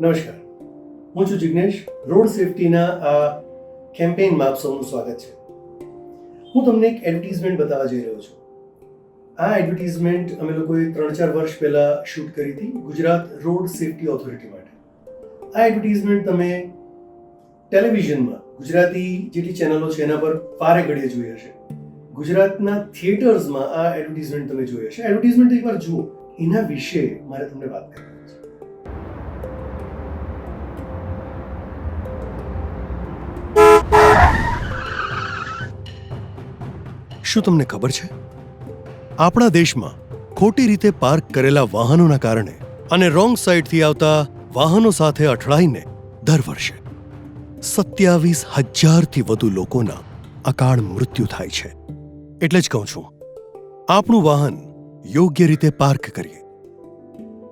નમસ્કાર. હું છું જિગ્નેશ. રોડ સેફટીના આ કેમ્પેઇનમાં આપ સૌનું સ્વાગત છે. હું તમને એક એડવર્ટીઝમેન્ટ બતાવવા જઈ રહ્યો છું. આ એડવર્ટીઝમેન્ટ અમે લોકોએ ત્રણ ચાર વર્ષ પહેલાં શૂટ કરી હતી ગુજરાત રોડ સેફટી ઓથોરિટી માટે. આ એડવર્ટીઝમેન્ટ તમે ટેલિવિઝનમાં, ગુજરાતી જેટલી ચેનલો છે એના પર પારે ઘડીએ જોઈ હશે. ગુજરાતના થિયેટર્સમાં આ એડવર્ટીઝમેન્ટ તમે જોઈ હશે. એડવર્ટીઝમેન્ટ એકવાર જુઓ. એના વિશે મારે તમને વાત કરવાની શું તમને ખબર છે? આપણા દેશમાં ખોટી રીતે પાર્ક કરેલા વાહનોના કારણે અને રોંગ સાઈડથી આવતા વાહનો સાથે અથડાઈને દર વર્ષે સત્યાવીસ હજારથી વધુ લોકોના અકાળ મૃત્યુ થાય છે. એટલે જ કહું છું, આપણું વાહન યોગ્ય રીતે પાર્ક કરીએ.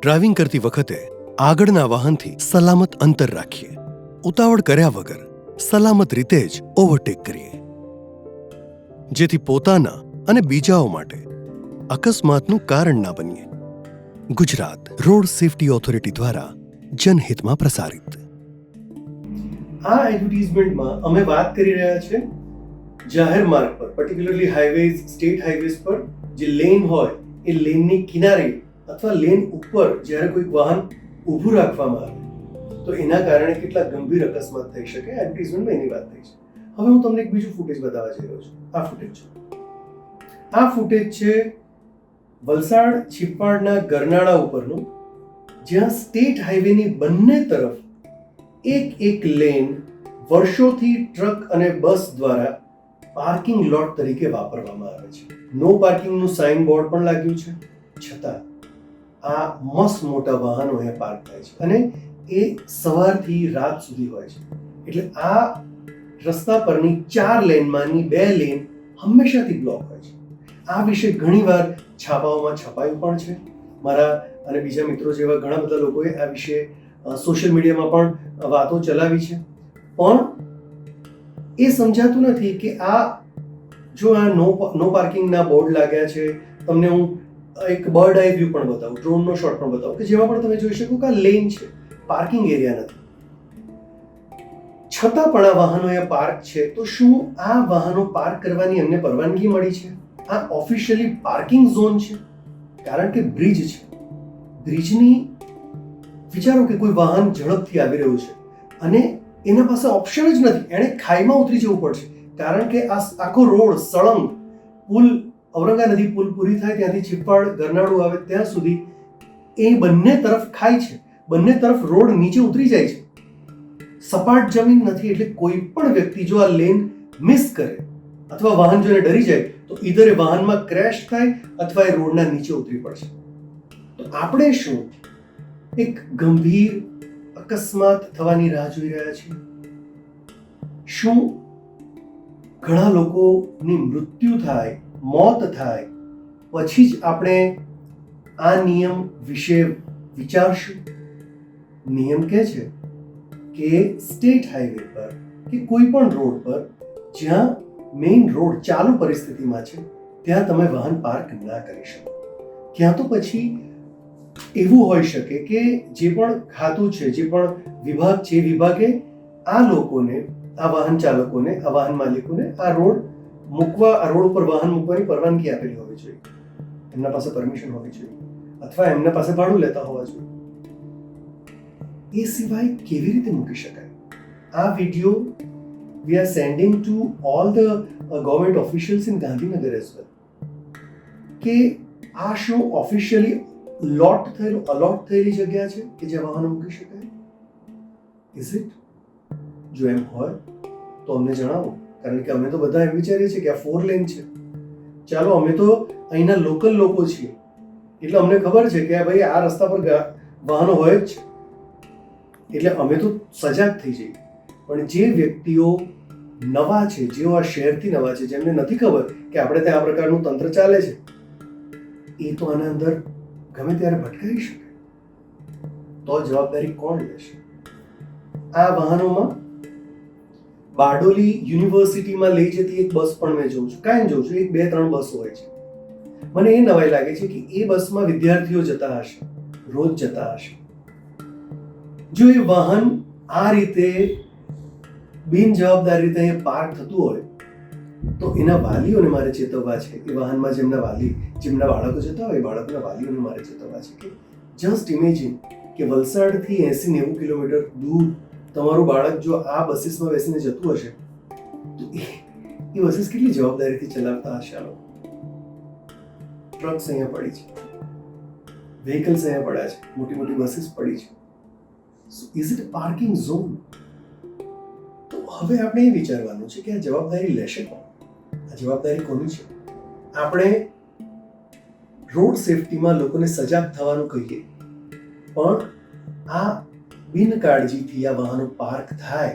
ડ્રાઇવિંગ કરતી વખતે આગળના વાહનથી સલામત અંતર રાખીએ. ઉતાવળ કર્યા વગર સલામત રીતે જ ઓવરટેક કરીએ. જેથી પોતાના અને બીજાઓ માટે અકસ્માતનું કારણ ના બનીએ. ગુજરાત રોડ સેફટી ઓથોરિટી દ્વારા જનહિતમાં પ્રસારિત. આ એડવર્ટીઝમેન્ટમાં અમે વાત કરી રહ્યા છે જાહેર માર્ગ પર પર્ટિક્યુલરલી હાઈવેઝ સ્ટેટ હાઈવેઝ પર. જે લેન હોય, એ લેનની કિનારે અથવા લેન ઉપર જ્યારે કોઈક વાહન ઊભું રાખવામાં આવે, તો એના કારણે કેટલા ગંભીર અકસ્માત થઈ શકે એડવર્ટીઝમેન્ટમાં એની વાત થઈ છે. હવે હું તમને એક બીજું ફૂટેજ બતાવવા જઈ રહ્યો છું. આ ફૂટેજ છે. આ ફૂટેજ છે વલસાડ છીપાડના ગરનાળા ઉપરનું, જ્યાં સ્ટેટ હાઈવેની બંને તરફ એક એક લેન વર્ષોથી ટ્રક અને બસ દ્વારા પાર્કિંગ લોટ તરીકે વાપરવામાં આવે છે. નો પાર્કિંગનું સાઇન બોર્ડ પણ લાગ્યું છે. છતાં આ મસ્ત મોટા વાહનો અહીંયા પાર્ક થાય છે અને એ સવારથી રાત સુધી હોય છે. એટલે આ રસ્તા પરની ચાર લેનમાંની બે લેન હંમેશાથી બ્લોક હોય છે. આ વિશે ઘણીવાર છાપાઓમાં છપાયું પણ છે. મારા અને બીજા મિત્રો જેવા ઘણા બધા લોકોએ આ વિશે સોશિયલ મીડિયામાં પણ વાતો ચલાવી છે. પણ એ સમજાતું નથી કે આ જો આ નો નો પાર્કિંગના બોર્ડ લાગ્યા છે, તમને હું એક બર્ડ આઈ વ્યૂ પણ બતાવું, ડ્રોનનો શોટ પણ બતાવું, કે જેમાં પણ તમે જોઈ શકો કે આ લેન છે. પાર્કિંગ એરિયા નથી. છતાં પણ આ વાહનો એ પાર્ક છે, તો શું આ વાહનો પાર્ક કરવાની એમને પરવાનગી મળી છે? આ ઓફિશિયલી પાર્કિંગ ઝોન છે? કારણ કે બ્રિજ છે. બ્રિજની વિચારો કે કોઈ વાહન ઝડપથી આવી રહ્યું છે અને એના પાસે ઓપ્શન જ નથી. એણે ખાઈમાં ઉતરી જવું પડશે. કારણ કે આ આખો રોડ સળંગ. પુલ, ઔરંગા નદી પુલ પૂરી થાય ત્યાંથી છિપ્પાડ ગરનાળું આવે ત્યાં સુધી એ બંને તરફ ખાય છે. બંને તરફ રોડ નીચે ઉતરી જાય છે. સપાટ જમીન નથી એટલે કોઈ પણ વ્યક્તિ જો આ લેન મિસ કરે અથવા વાહન જોઈને ડરી જાય, તો ઈધર એ વાહનમાં ક્રેશ થાય અથવા એ રોડના નીચે ઉતરી પડશે. તો આપણે શું એક ગંભીર અકસ્માત થવાની રાહ જોઈ રહ્યા છીએ? શું ઘણા લોકોની મૃત્યુ થાય, મોત થાય, પછી જ આપણે આ નિયમ વિશે વિચારશું? નિયમ કહે છે? કે સ્ટેટ હાઈવે પર કે કોઈ પણ રોડ પર જ્યાં મેઇન રોડ ચાલુ પરિસ્થિતિમાં છે, ત્યાં તમે વાહન પાર્ક ના કરી શકો. ક્યાં તો પછી એવું હોઈ શકે કે જે પણ ખાતું છે, જે પણ વિભાગ છે વિભાગે આ લોકોને, આ વાહન ચાલકોને, આ વાહન માલિકોને આ રોડ મૂકવા, આ રોડ ઉપર વાહન મૂકવાની પરવાનગી આપેલી હોવી જોઈએ. એમના પાસે પરમિશન હોવી જોઈએ. અથવા એમના પાસે ભાડું લેતા હોવા જોઈએ. એ સિવાય કેવી રીતે મૂકી શકાય? આ video we are sending to all the government officials in Gandhinagar as well કે આ શું ઓફિશિયલી લોટ થયેલું અલોટ થયેલી જગ્યા છે કે જ્યાં વાહનો મૂકી શકાય? ઇઝ ઇટ જો એમ હોય, તો અમને જણાવો. કારણ કે અમે તો બધા એમ વિચારીએ છીએ કે આ ફોર લેન છે. ચાલો, અમે તો અહીંના લોકલ લોકો છીએ. એટલે અમને ખબર છે કે ભાઈ આ રસ્તા પર વાહનો હોય જ છે. એટલે અમે તો સજાગ થઈ જઈએ. પણ જે વ્યક્તિઓ નવા છે, જેઓ આ શહેરથી નવા છે, જેમને નથી ખબર કે આપણે ત્યાં આ પ્રકારનું તંત્ર ચાલે છે, એ તો આના અંદર ગમે ત્યારે ભટકાઈ શકે. તો જવાબદારી કોણ લેશે? આ વાહનોમાં બારડોલી યુનિવર્સિટીમાં લઈ જતી એક બસ પણ મેં જોઉં છું. કાંઈ જોઉં છું. એક, બે, ત્રણ બસ હોય છે. મને એ નવાઈ લાગે છે કે એ બસમાં વિદ્યાર્થીઓ જતા હશે, રોજ જતા હશે. જો એ વાહન આ રીતે બિનજવાબદાર રીતે અહીંયા પાર્ક થતું હોય, તો એના વાલીઓને મારે ચેતવવા છે એ વાહનમાં જેમના વાલી, જેમના બાળકો જતા હોય, એ બાળકોના વાલીઓને મારે ચેતવવા છે કે જસ્ટ ઇમેજિન કે વલસાડથી એસી નેવું કિલોમીટર દૂર તમારું બાળક જો આ બસીસમાં બેસીને જતું હશે, તો એ બસીસ કેટલી જવાબદારીથી ચલાવતા હશે આ લોકો? ટ્રક્સ અહીંયા પડી છે. વ્હીકલ્સ અહીંયા પડ્યા છે. મોટી મોટી બસીસ પડી છે. ઇઝ ઇટ પાર્કિંગ ઝોન તો હવે આપણે એ વિચારવાનું છે કે આ જવાબદારી લેશે કોણ? આ જવાબદારી કોની છે? આપણે રોડ સેફટીમાં લોકોને સજાગ થવાનું કહીએ, પણ આ બિનકાળજીથી આ વાહનો પાર્ક થાય,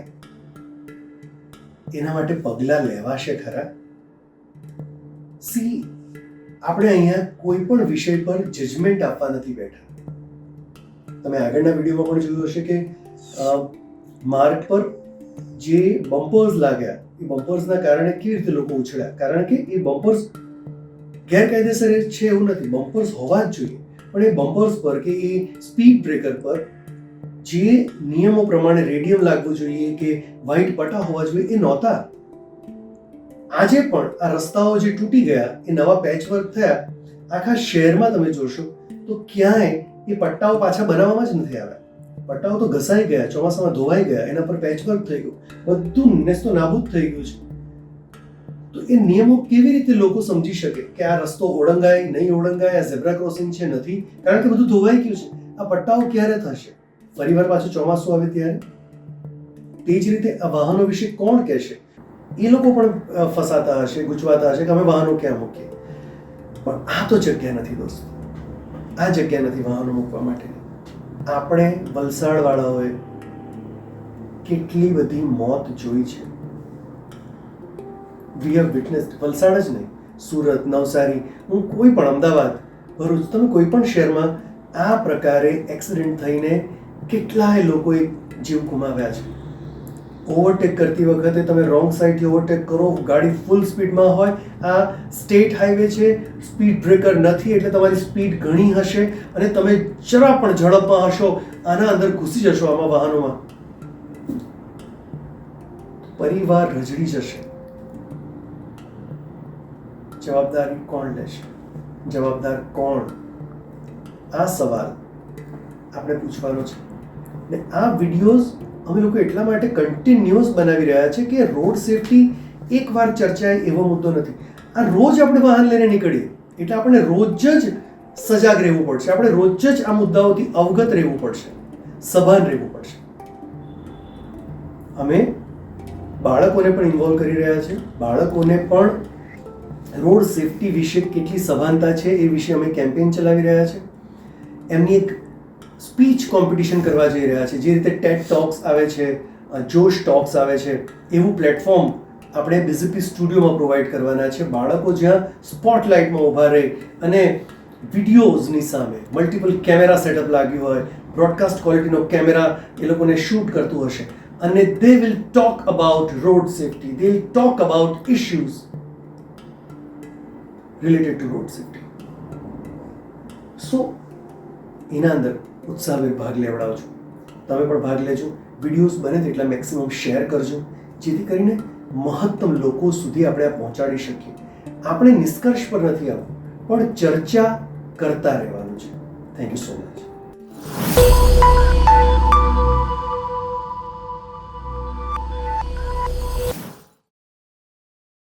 એના માટે પગલાં લેવાશે ખરા? સી આપણે અહીંયા કોઈ પણ વિષય પર જજમેન્ટ આપવા નથી બેઠા. તમે આગળના વિડીયોમાં પણ જોયું હશે કે માર્ગ પર જે બમ્પર્સ લાગ્યા, એ બમ્પર્સના કારણે કેવી રીતે લોકો ઉછળ્યા? કારણ કે એ બમ્પર્સ ગેરકાયદેસર છે એવું નથી. બમ્પર્સ હોવા જ જોઈએ. પણ એ બમ્પર્સ પર કે એ સ્પીડ બ્રેકર પર જે નિયમો પ્રમાણે રેડિયમ લાગવું જોઈએ કે વ્હાઇટ પટ્ટા હોવા જોઈએ, એ નહોતા. આજે પણ આ રસ્તાઓ જે તૂટી ગયા, એ નવા પેચવર્ક થયા, આખા શહેરમાં તમે જોશો, તો ક્યાંય એ પટ્ટાઓ પાછા બનાવવામાં જ નથી આવ્યા. પટ્ટાઓ તો ઘસાઈ ગયા, ચોમાસામાં ધોવાઈ ગયા, એના પર પેચવર્ક થઈ ગયું. બધું નેસ્તો નાબૂદ થઈ ગયું છે. તો એ નિયમો કેવી રીતે લોકો સમજી શકે કે આ રસ્તો ઓળંગાય, નહીં ઓળંગાય, આ ઝેબ્રા ક્રોસિંગ છે નથી? કારણ કે બધું ધોવાઈ ગયું છે. આ પટ્ટાઓ ક્યારે થશે? ફરીવાર પાછું ચોમાસું આવે ત્યારે? તે જ રીતે આ વાહનો વિશે કોણ કહેશે? એ લોકો પણ ફસાતા હશે, ગૂંચવાતા હશે કે અમે વાહનો ક્યાં મૂકીએ? પણ આ તો જગ્યા નથી દોસ્તો. આ જગ્યા નથી વાહનો મૂકવા માટે. આપણે વલસાડવાળાઓએ કેટલી બધી મોત જોઈ છે. વી હેવ વિટનેસ્ડ વલસાડ જ નહીં, સુરત, નવસારી, હું કોઈ પણ અમદાવાદ, ભરૂચ, તમે કોઈ પણ શહેરમાં આ પ્રકારે એક્સિડન્ટ થઈને કેટલાય લોકોએ જીવ ગુમાવ્યા છે. ઓવરટેક કરતી વખતે તમે રોંગ સાઈડથી ઓવરટેક કરો, ગાડી ફૂલ સ્પીડમાં હોય. આ સ્ટેટ હાઈવે છે સ્પીડ બ્રેકર નથી, એટલે તમારી સ્પીડ ઘણી હશે અને તમે જરા પણ ઝડપમાં હશો, આના અંદર ઘૂસી જશો આમાં વાહનોમાં. પરિવાર રજડી જશે. જવાબદારી કોણ લેશે? જવાબદાર કોણ? આ સવાલ આપણે પૂછવાનો છે. ને આ વિડીયોઝ અમે લોકો એટલા માટે કન્ટિન્યુઅસ બનાવી રહ્યા છે કે રોડ સેફટી એકવાર ચર્ચાય એવો મુદ્દો નથી. આ રોજ આપણે વાહન લઈને નીકળીએ, એટલે આપણે રોજ જ સજાગ રહેવું પડશે. આપણે રોજ જ આ મુદ્દાઓથી અવગત રહેવું પડશે. સભાન રહેવું પડશે. અમે બાળકોને પણ ઇન્વોલ્વ કરી રહ્યા છે બાળકોને પણ રોડ સેફટી વિશે કેટલી સભાનતા છે એ વિશે અમે કેમ્પેન ચલાવી રહ્યા છે એમની એક સ્પીચ કોમ્પિટિશન કરવા જઈ રહ્યા છે, જે રીતે ટેટ ટોક્સ આવે છે જોશ ટોક્સ આવે છે, એવું પ્લેટફોર્મ આપણે બીઝીપી સ્ટુડિયોમાં પ્રોવાઈડ કરવાના છે. બાળકો જ્યાં સ્પોટલાઇટમાં ઊભા રહે અને વિડીયોઝની સામે મલ્ટિપલ કેમેરા સેટઅપ લાગ્યું હોય બ્રોડકાસ્ટ ક્વોલિટીનો કેમેરા એ લોકોને શૂટ કરતું હશે અને they will talk about road safety they will talk about issues related to road safety so એના અંદર ઉત્સાહભેર ભાગ લેવડાવજો તમે પણ ભાગ લેજો. વિડીયોઝ બને તેટલા મેક્સિમમ શેર કરજો, જેથી કરીને મહત્તમ લોકો સુધી આપણે આ પહોંચાડી શકીએ. આપણે નિષ્કર્ષ પર નથી આવવું, પણ ચર્ચા કરતા રહેવાનું છે. Thank you so much